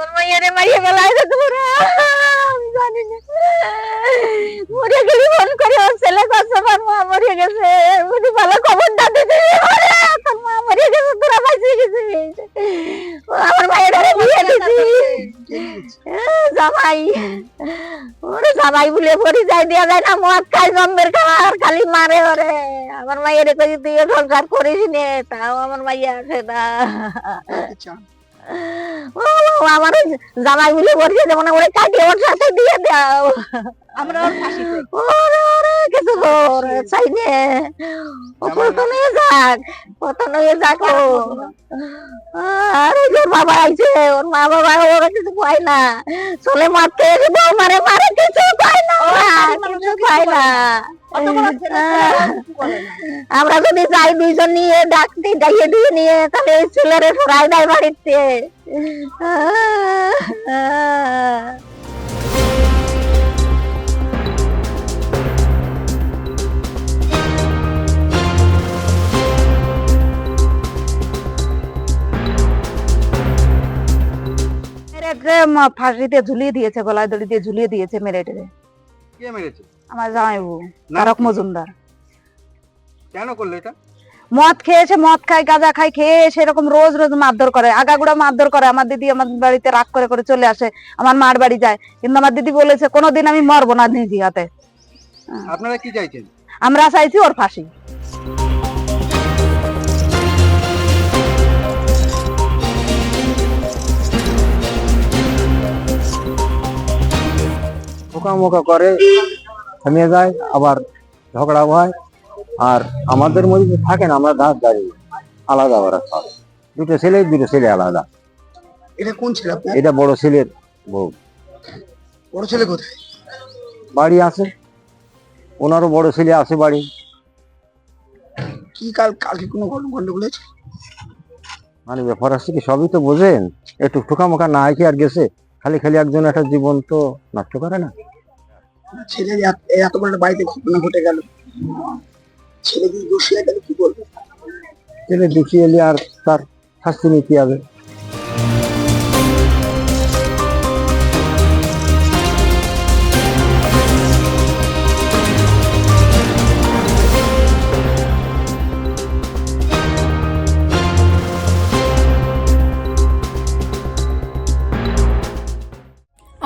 ওর মাইয়ারে মারিয়ে ফেলায় তো তোরা আমি জানি না। মরে গেলি ফোন করে ওর ছেলে কাছে আমার মা মরে গেছে। উনি ভালো খবরটা দিতে ওরে তোর মা মরে গেছে তোরা বাঁচে গেছিস ও আমার মায়ের বিয়ে দিছি জামাই। ওরে জামাই বলে পরি যাই দিয়া যায় না মদ খাই জম্বের খাবার খালি মারে ওরে। আমার মায়ের কই তুই সংসার করিস নে তাও আমার মাইয়া আসে না। ও আমার ওই জামাই বলে পরিছে যেমন ওরে কাটিয়ে ওর সাথে দিয়ে দাও? আমরা ওর ফাঁসি ওরে ওরে কিছু কর চাই নে ও কত নিয়ে যাক কত নিয়ে যাক ও। আর ওই ওর বাবা আইছে ওর মা বাবা ওরা কিছু পায় না। চলে মারতে এসে বউ মারে মারে কিছু পায় না ওরা, কিছু পায় না। আমরা যদি যাই দুইজন নিয়ে ডাকতে ডাকিয়ে দিয়ে নিয়ে তাহলে এই ছেলেরে দেয় বাড়িতে। ফাঁসিতে ঝুলিয়ে দিয়েছে গলায় দড়ি দিয়ে ঝুলিয়ে দিয়েছে মেরেটে কে মেরেছে? আমার জামাইবু তারক মজুমদার। কেন করল এটা? মদ খেয়েছে মদ খায় গাঁজা খায় খেয়ে সেরকম রোজ রোজ মারধর করে। আগাগুড়া মারধর করে। আমার দিদি আমার বাড়িতে রাগ করে করে চলে আসে। আমার মার বাড়ি যায়। কিন্তু আমার দিদি বলেছে কোনোদিন আমি মরবো না নিজি হাতে। আপনারা কি চাইছেন? আমরা চাইছি ওর ফাঁসি। মোকা করে থেমে যায় আবার ঝগড়া হয়। আর আমাদের মধ্যে যে থাকে না আমরা দাঁত দাঁড়িয়ে আলাদা ওরা সব। দুটো ছেলে দুটো ছেলে আলাদা। এটা কোন ছেলে আপনার? এটা বড় ছেলের বউ। বড় ছেলে কোথায়? বাড়ি আছে। ওনারও বড় ছেলে আছে বাড়ি। কি কাল কালকে কোনো গন্ডগোল হয়েছে? মানে ব্যাপার আছে কি সবই তো বোঝেন। একটু ঠোকামোকা না কি আর গেছে? খালি খালি একজন একটা জীবন তো নষ্ট করে না? ছেলে এত- বড় বাড়িতে ঘটনা ঘটে গেল। ছেলে যদি দোষী তাহলে কি বলব ছেলে দেখিয়ে এলে আর তার শাস্তি নিতে হবে।